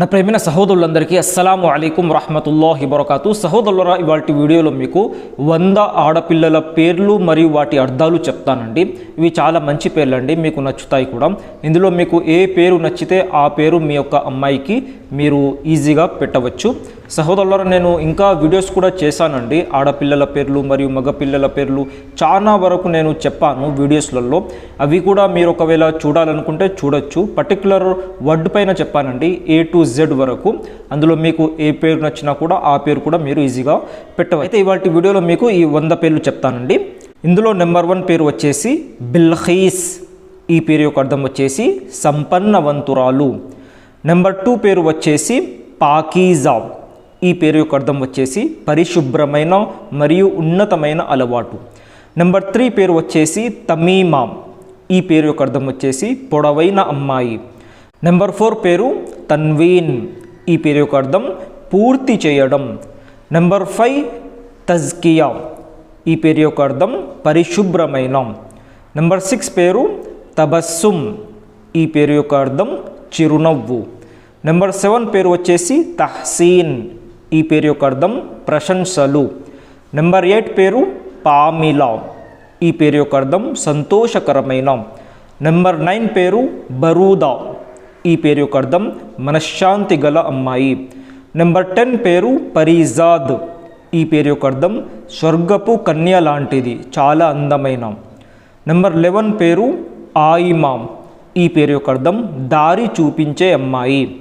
నా ప్రేమైన సహోదరులందరికీ అస్సలాము అలైకుం రహమతుల్లాహి బరకాతు. సహోదరులరా ఇవాటి వీడియోలో మీకు వంద ఆడపిల్లల పేర్లు మరియు వాటి అర్థాలు చెప్తానండి. ఇవి చాలా మంచి పేర్లు అండి మీకు నచ్చుతాయి కూడా. ఇందులో మీకు ఏ పేరు నచ్చితే ఆ పేరు మీ యొక్క అమ్మాయికి మీరు ఈజీగా పెట్టవచ్చు. సహోదరులారా నేను ఇంకా వీడియోస్ కూడా చేశానండి. ఆడపిల్లల పేర్లు మరియు మగపిల్లల పేర్లు చాలా వరకు నేను చెప్పాను వీడియోస్లలో అవి కూడా మీరు ఒకవేళ చూడాలనుకుంటే చూడొచ్చు. పర్టికులర్ వర్డ్ పైన చెప్పానండి ఏ టు జెడ్ వరకు. అందులో మీకు ఏ పేరు నచ్చినా కూడా ఆ పేరు కూడా మీరు ఈజీగా పెట్టవచ్చు. అయితే ఇవాళ వీడియోలో మీకు ఈ వంద పేర్లు చెప్తానండి. ఇందులో నెంబర్ వన్ పేరు వచ్చేసి బిల్హీస్ ఈ పేరు యొక్క అర్థం వచ్చేసి సంపన్నవంతురాలు నెంబర్ టూ పేరు వచ్చేసి పాకీజా ఈ పేరు యొక్క అర్థం వచ్చేసి పరిశుభ్రమైన మరియు ఉన్నతమైన అలవాటు. నెంబర్ త్రీ పేరు వచ్చేసి తమీమా. ఈ పేరు యొక్క అర్థం వచ్చేసి పొడవైన అమ్మాయి. నెంబర్ ఫోర్ పేరు తన్వీన్. ఈ పేరు యొక్క అర్థం పూర్తి చేయడం. Number five Tazkiya. ఈ పేరు యొక్క అర్థం పరిశుభ్రమైన. నెంబర్ సిక్స్ పేరు తబస్సుమ్ ఈ పేరు యొక్క అర్థం చిరునవ్వు. నెంబర్ సెవెన్ పేరు వచ్చేసి తహసీన్. ఈ పేరు యొక్క అర్థం ప్రశంసలు. నెంబర్ ఎయిట్ పేరు పామిలా. ఈ పేరు యొక్క అర్థం సంతోషకరమైన. నెంబర్ నైన్ పేరు బరూదా. ఈ పేరు యొక్క అర్థం మనశ్శాంతి గల అమ్మాయి. నెంబర్ టెన్ పేరు పరీజాద్. ఈ పేరు యొక్క అర్థం స్వర్గపు కన్య లాంటిది చాలా అందమైన. నెంబర్ లెవెన్ పేరు ఆయిమాం. ఈ పేరు యొక్క అర్థం దారి చూపించే అమ్మాయి.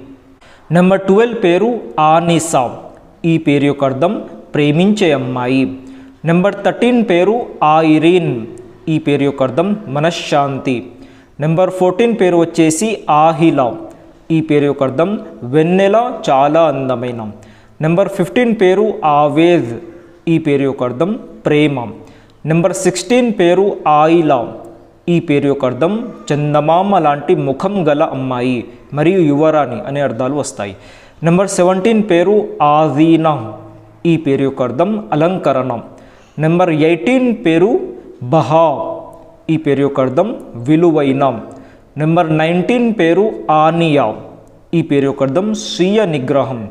నెంబర్ ట్వెల్వ్ పేరు ఆనిసా. ఈ పేరు యొక్క అర్థం ప్రేమించే అమ్మాయి. నెంబర్ థర్టీన్ పేరు ఆయిరీన్. ఈ పేరు యొక్క అర్థం మనశ్శాంతి. నెంబర్ ఫోర్టీన్ పేరు వచ్చేసి ఆహిలా. ఈ పేరు యొక్క అర్థం వెన్నెల చాలా అందమైన. నెంబర్ ఫిఫ్టీన్ పేరు ఆవేద్. ఈ పేరు యొక్క అర్థం ప్రేమ. నెంబర్ సిక్స్టీన్ పేరు ఆయిలా. ఈ పేరు యొక్క అర్థం చందమామ లాంటి ముఖం గల అమ్మాయి మరియు యువరాణి అనే అర్థాలు వస్తాయి. నెంబర్ సెవెంటీన్ పేరు ఆజీనా ఈ పేరు యొక్క అర్థం అలంకరణం. నెంబర్ ఎయిటీన్ పేరు బహా ఈ పేరు యొక్క అర్థం విలువైన. నెంబర్ నైన్టీన్ పేరు ఆనియా. ఈ పేరు యొక్క అర్థం స్వీయ నిగ్రహం.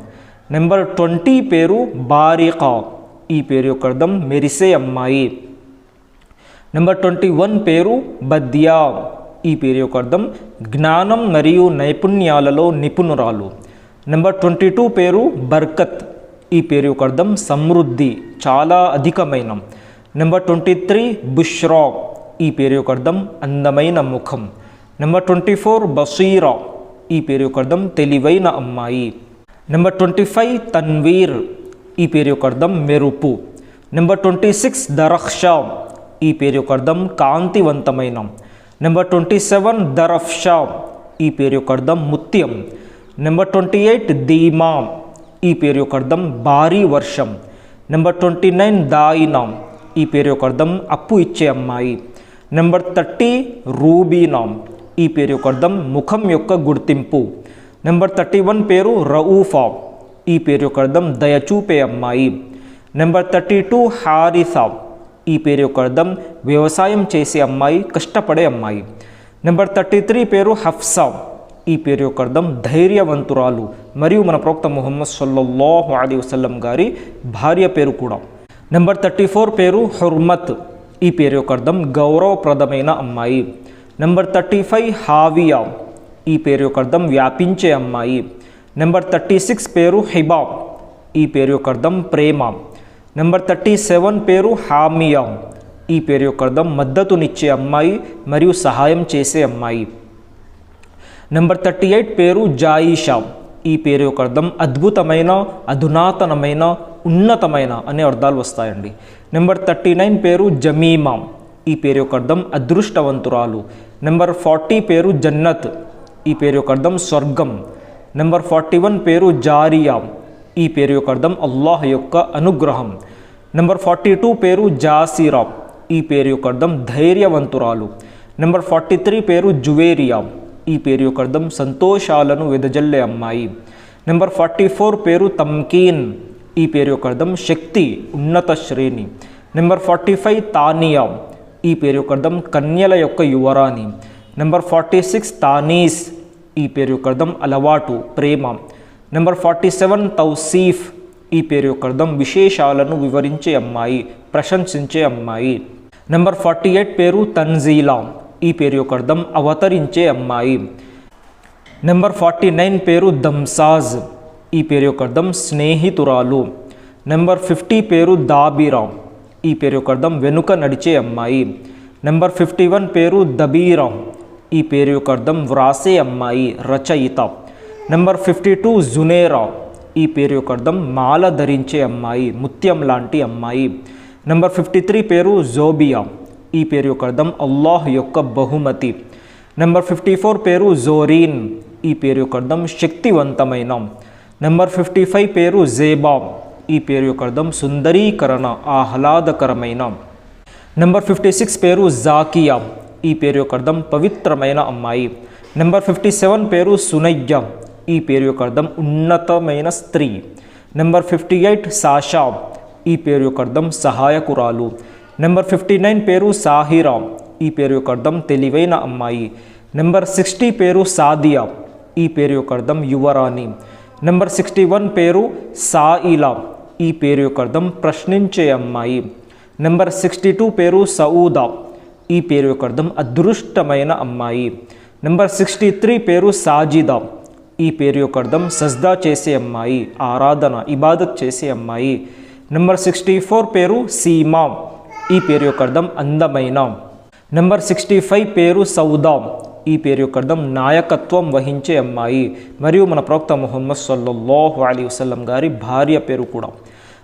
నెంబర్ ట్వంటీ పేరు బారికా. ఈ పేరు యొక్క అర్థం మెరిసే అమ్మాయి. నెంబర్ ట్వంటీ వన్ పేరు బద్యా. ఈ పేరు యొక్క అర్థం జ్ఞానం మరియు నైపుణ్యాలలో నిపుణురాలు. నెంబర్ ట్వంటీ టూ పేరు బర్కత్. ఈ పేరు యొక్క అర్థం సమృద్ధి చాలా అధికమైన. Number twenty three Bushra. ఈ పేరు యొక్క అర్థం అందమైన ముఖం. Number twenty four Basira. ఈ పేరు యొక్క అర్థం తెలివైన అమ్మాయి. Number twenty five Tanveer. ఈ పేరు యొక్క అర్థం మెరుపు. నెంబర్ ట్వంటీ సిక్స్ దరక్షా ఈ పేరు యొక్క అర్థం కాంతివంతమైన. Number twenty seven Darafsha. ఈ పేరు యొక్క అర్థం ముత్యం. నెంబర్ ట్వంటీ ఎయిట్ ధీమా ఈ పేరు యొక్క అర్థం భారీ వర్షం. నెంబర్ ట్వంటీ నైన్ దాయినా ఈ పేరు యొక్క అర్థం అప్పు ఇచ్చే అమ్మాయి. నెంబర్ థర్టీ రూబీనా ఈ పేరు యొక్క అర్థం ముఖం యొక్క గుర్తింపు. నెంబర్ థర్టీ వన్ పేరు రఊఫా ఈ పేరు యొక్క అర్థం దయచూపే అమ్మాయి. నెంబర్ థర్టీ టూ హారిసా ఈ పేరు యొక్క అర్థం వ్యవసాయం చేసే అమ్మాయి కష్టపడే అమ్మాయి. నెంబర్ థర్టీ త్రీ పేరు హఫ్సా ఈ పేరు యొక్క అర్థం ధైర్యవంతురాలు. మరియు మన ప్రవక్త ముహమ్మద్ సల్లల్లాహు అలీ వసల్లం గారి భార్య పేరు కూడా. నెంబర్ థర్టీ ఫోర్ పేరు హుర్మత్. ఈ పేరు యొక్క అర్థం గౌరవప్రదమైన అమ్మాయి. Number thirty five Haviya. ఈ పేరు యొక్క అర్థం వ్యాపించే అమ్మాయి. నెంబర్ థర్టీ సిక్స్ పేరు హిబా ఈ పేరు యొక్క అర్థం ప్రేమ. నెంబర్ థర్టీ సెవెన్ పేరు హామియా. ఈ పేరు యొక్క అర్థం మద్దతునిచ్చే అమ్మాయి మరియు సహాయం చేసే అమ్మాయి. నెంబర్ థర్టీ ఎయిట్ పేరు జాయిషా. ఈ పేరు యొక్క అర్థం అద్భుతమైన అధునాతనమైన ఉన్నతమైన అనే అర్థాలు వస్తాయండి. నెంబర్ థర్టీ నైన్ పేరు జమీమా. ఈ పేరు యొక్క అర్థం అదృష్టవంతురాలు. నెంబర్ ఫార్టీ పేరు జన్నత్. ఈ పేరు యొక్క అర్థం స్వర్గం. నెంబర్ ఫార్టీ వన్ పేరు జారియా. ఈ పేరు యొక్క అర్థం అల్లాహ్ యొక్క అనుగ్రహం. నెంబర్ ఫార్టీ టూ పేరు జాసిరా. ఈ పేరు యొక్క అర్థం ధైర్యవంతురాలు. నెంబర్ ఫార్టీ త్రీ పేరు జువేరియా. ఈ పేరు యొక్క అర్థం సంతోషాలను వెదజల్లే అమ్మాయి. నెంబర్ ఫార్టీ ఫోర్ పేరు తమ్కీన్. ఈ పేరు యొక్క అర్థం శక్తి ఉన్నత శ్రేణి. Number forty five Tania. ఈ పేరు యొక్క అర్థం కన్యల యొక్క యువరాణి. Number forty six Tanees. ఈ పేరు యొక్క అర్థం అలవాటు ప్రేమ. Number forty seven Tauseef. ఈ పేరు యొక్క అర్థం విశేషాలను వివరించే అమ్మాయి ప్రశంసించే అమ్మాయి. నెంబర్ ఫార్టీ ఎయిట్ పేరు తన్జీలా. ఈ పేరు యొక్క అర్థం అవతరించే అమ్మాయి. నెంబర్ ఫార్టీ నైన్ పేరు దమ్సాజ్ ఈ పేరు యొక్క అర్థం స్నేహితురాలు. నెంబర్ ఫిఫ్టీ పేరు దాబీరామ్ ఈ పేరు యొక్క అర్థం వెనుక నడిచే అమ్మాయి. నెంబర్ ఫిఫ్టీ వన్ పేరు దబీరామ్ ఈ పేరు యొక్క అర్థం వ్రాసే అమ్మాయి రచయిత. Number fifty two Zunaira. ఈ పేరు యొక్క అర్థం మాల ధరించే అమ్మాయి ముత్యం లాంటి అమ్మాయి. నెంబర్ ఫిఫ్టీ త్రీ పేరు జోబియా. ఈ పేరు యొక్క అర్థం అల్లాహ్ యొక్క బహుమతి. నెంబర్ ఫిఫ్టీ ఫోర్ పేరు జోరీన్. ఈ పేరు యొక్క అర్థం శక్తివంతమైన. నెంబర్ ఫిఫ్టీ ఫైవ్ పేరు జేబా. ఈ పేరు యొక్క అర్థం సుందరీకరణ ఆహ్లాదకరమైన. నెంబర్ ఫిఫ్టీ సిక్స్ పేరు జాకియా. ఈ పేరు యొక్క అర్థం పవిత్రమైన అమ్మాయి. నెంబర్ ఫిఫ్టీ సెవెన్ పేరు సునయ్య. ఈ పేరు యొక్క అర్థం ఉన్నతమైన స్త్రీ. Number fifty eight Sasha. ఈ పేరు యొక్క అర్థం సహాయకురాలు. నెంబర్ ఫిఫ్టీ నైన్ పేరు సాహిరా ఈ పేరు యొక్క అర్థం తెలివైన అమ్మాయి. నెంబర్ సిక్స్టీ పేరు సాదియా. ఈ పేరు యొక్క అర్థం యువరాణి. నెంబర్ సిక్స్టీ వన్ పేరు సాయిలా. ఈ పేరు యొక్క అర్థం ప్రశ్నించే అమ్మాయి. నెంబర్ సిక్స్టీ టూ పేరు సౌదా. ఈ పేరు యొక్క అర్థం అదృష్టమైన అమ్మాయి. నెంబర్ సిక్స్టీ త్రీ పేరు సాజిదా. ఈ పేరు యొక్క అర్థం సజ్దా చేసే అమ్మాయి. ఆరాధన ఇబాదత్ చేసే అమ్మాయి. నెంబర్ సిక్స్టీ ఫోర్ పేరు సీమా. ఈ పేరు యొక్క అర్థం అందమైన. నెంబర్ సిక్స్టీ ఫైవ్ పేరు సౌదా. ఈ పేరు యొక్క అర్థం నాయకత్వం వహించే అమ్మాయి. మరియు మన ప్రవక్త ముహమ్మద్ సల్లల్లాహు అలీ వసల్లం గారి భార్య పేరు కూడా.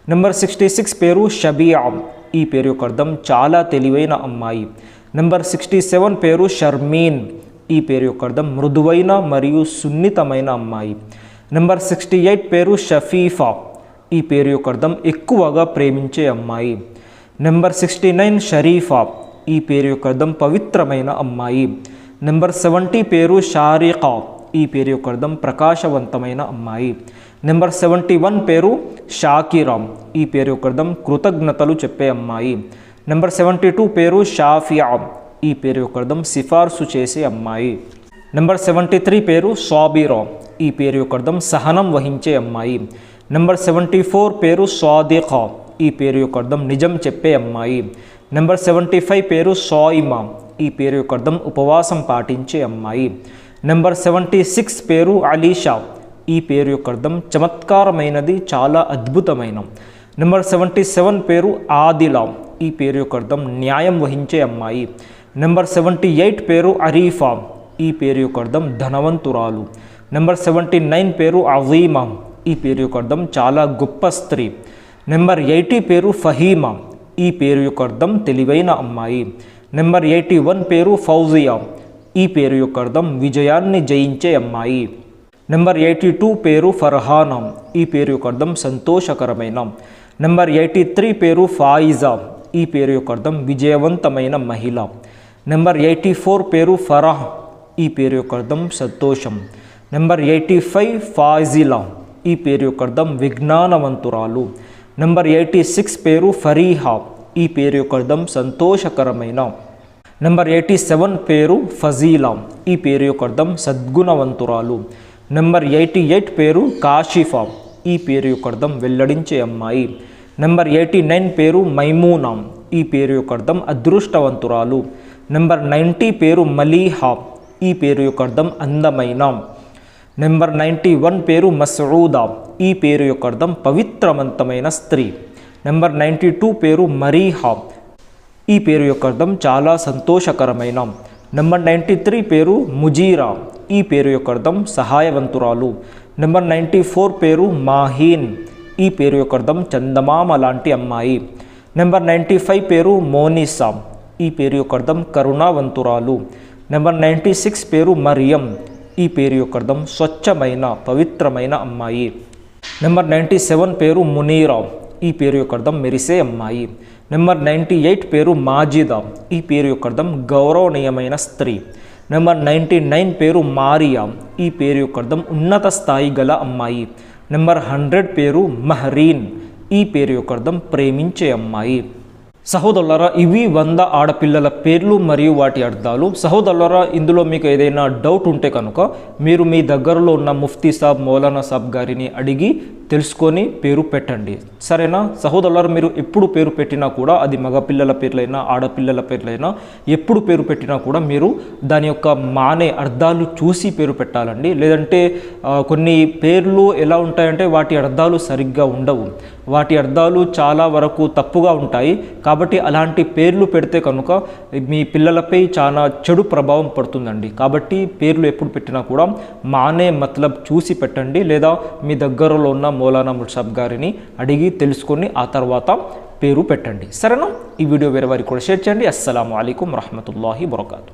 నెంబర్ సిక్స్టీ సిక్స్ పేరు షబియామ్ ఈ పేరు యొక్క అర్థం చాలా తెలివైన అమ్మాయి. నెంబర్ సిక్స్టీ సెవెన్ పేరు షర్మీన్. ఈ పేరు యొక్క అర్థం మృదువైన మరియు సున్నితమైన అమ్మాయి. నెంబర్ సిక్స్టీ ఎయిట్ పేరు షఫీఫా. ఈ పేరు యొక్క అర్థం ఎక్కువగా ప్రేమించే అమ్మాయి. నెంబర్ సిక్స్టీ నైన్ షరీఫా ఈ పేరు యొక్క అర్థం పవిత్రమైన అమ్మాయి. నెంబర్ సెవెంటీ పేరు షారికా ఈ పేరు యొక్క అర్థం ప్రకాశవంతమైన అమ్మాయి. నెంబర్ సెవెంటీ వన్ పేరు షాకిరామ్ ఈ పేరు యొక్క అర్థం కృతజ్ఞతలు చెప్పే అమ్మాయి. నెంబర్ సెవెంటీ టూ పేరు షాఫియా ఈ పేరు యొక్క అర్థం సిఫార్సు చేసే అమ్మాయి. నెంబర్ సెవెంటీ త్రీ పేరు సాబిరా ఈ పేరు యొక్క అర్థం సహనం వహించే అమ్మాయి. నెంబర్ సెవెంటీ ఫోర్ పేరు స్వాదిఖా ఈ పేరు యొక్క అర్థం నిజం చెప్పే అమ్మాయి. నెంబర్ సెవెంటీ ఫైవ్ పేరు సాయిమా ఈ పేరు యొక్క అర్థం ఉపవాసం పాటించే అమ్మాయి. నెంబర్ సెవెంటీ సిక్స్ పేరు అలీషా. ఈ పేరు యొక్క అర్థం చమత్కారమైనది చాలా అద్భుతమైన. నెంబర్ సెవెంటీ సెవెన్ పేరు ఆదిలా. ఈ పేరు యొక్క అర్థం న్యాయం వహించే అమ్మాయి. నెంబర్ సెవెంటీ ఎయిట్ పేరు అరీఫా. ఈ పేరు యొక్క అర్థం ధనవంతురాలు. నెంబర్ సెవెంటీ నైన్ పేరు అవీమా ఈ పేరు యొక్క అర్థం చాలా గొప్ప స్త్రీ. నెంబర్ ఎయిటీ పేరు ఫహీమా. ఈ పేరు యొక్క అర్థం తెలివైన అమ్మాయి. నెంబర్ ఎయిటీ వన్ పేరు ఫౌజియా. ఈ పేరు యొక్క అర్థం విజయాన్ని జయించే అమ్మాయి. నెంబర్ ఎయిటీ టూ పేరు ఫర్హానా. ఈ పేరు యొక్క అర్థం సంతోషకరమైన. నెంబర్ ఎయిటీ త్రీ పేరు ఫాయిజా. ఈ పేరు యొక్క అర్థం విజయవంతమైన మహిళ. నెంబర్ ఎయిటీ ఫోర్ పేరు ఫరాహ్. ఈ పేరు యొక్క అర్థం సంతోషం. Number eighty five Fazila. ఈ పేరు యొక్క అర్థం విజ్ఞానవంతురాలు. నెంబర్ ఎయిటీ సిక్స్ పేరు ఫరీహా. ఈ పేరు యొక్క అర్థం సంతోషకరమైన. నెంబర్ ఎయిటీ సెవెన్ పేరు ఫజీలా. ఈ పేరు యొక్క అర్థం సద్గుణవంతురాలు. నెంబర్ ఎయిటీ ఎయిట్ పేరు కాషిఫా. ఈ పేరు యొక్క అర్థం వెల్లడించే అమ్మాయి. నెంబర్ ఎయిటీ నైన్ పేరు మైమూనా. ఈ పేరు యొక్క అర్థం అదృష్టవంతురాలు. నెంబర్ నైంటీ పేరు మలీహా. ఈ పేరు యొక్క అర్థం అందమైన. నెంబర్ నైంటీ వన్ పేరు మసూదా. ఈ పేరు యొక్క అర్థం పవిత్రవంతమైన స్త్రీ. నెంబర్ నైంటీ టూ పేరు మరీహా. ఈ పేరు యొక్క అర్థం చాలా సంతోషకరమైన. నెంబర్ నైంటీ త్రీ పేరు ముజీరా. ఈ పేరు యొక్క అర్థం సహాయవంతురాలు. నెంబర్ నైంటీ ఫోర్ పేరు మాహీన్. ఈ పేరు యొక్క అర్థం చందమామ లాంటి అమ్మాయి. నెంబర్ నైంటీ ఫైవ్ పేరు మోనిసా. ఈ పేరు యొక్క అర్థం కరుణావంతురాలు. నెంబర్ నైంటీ సిక్స్ పేరు మరియం. ఈ పేరు యొక్క అర్థం స్వచ్ఛమైన పవిత్రమైన అమ్మాయి. నెంబర్ నైంటీ సెవెన్ పేరు మునీరా ఈ పేరు యొక్క అర్థం మెరిసే అమ్మాయి. నెంబర్ నైంటీ ఎయిట్ పేరు మాజిదా ఈ పేరు యొక్క అర్థం గౌరవనీయమైన స్త్రీ. నెంబర్ నైంటీ నైన్ పేరు మారియా ఈ పేరు యొక్క అర్థం ఉన్నత స్థాయి గల అమ్మాయి. నెంబర్ హండ్రెడ్ పేరు మహరీన్ ఈ పేరు యొక్క అర్థం ప్రేమించే అమ్మాయి. సహోదరులరా ఇవి వంద ఆడపిల్లల పేర్లు మరియు వాటి అర్థాలు. సహోదరులరా ఇందులో మీకు ఏదైనా డౌట్ ఉంటే కనుక మీరు మీ దగ్గరలో ఉన్న ముఫ్తీ సాబ్ మౌలానా సాబ్ గారిని అడిగి తెలుసుకొని పేరు పెట్టండి. సరేనా? సహోదరులారు మీరు ఎప్పుడు పేరు పెట్టినా కూడా అది మగపిల్లల పేర్లైనా ఆడపిల్లల పేర్లైనా ఎప్పుడు పేరు పెట్టినా కూడా మీరు దాని యొక్క మానే అర్థాలు చూసి పేరు పెట్టాలండి. లేదంటే కొన్ని పేర్లు ఎలా ఉంటాయంటే వాటి అర్థాలు సరిగ్గా ఉండవు. వాటి అర్థాలు చాలా వరకు తప్పుగా ఉంటాయి. కాబట్టి అలాంటి పేర్లు పెడితే కనుక మీ పిల్లలపై చాలా చెడు ప్రభావం పడుతుందండి. కాబట్టి పేర్లు ఎప్పుడు పెట్టినా కూడా మానే మతలబ్ చూసి పెట్టండి. లేదా మీ దగ్గరలో ఉన్న మౌలానా ముల్సాబ్ గారిని అడిగి తెలుసుకొని ఆ తర్వాత పేరు పెట్టండి. సరేనా? ఈ వీడియో వేరే వారికి కూడా షేర్ చేయండి. అస్సలం అయికం వరహమతుల్లాహి వరకాతు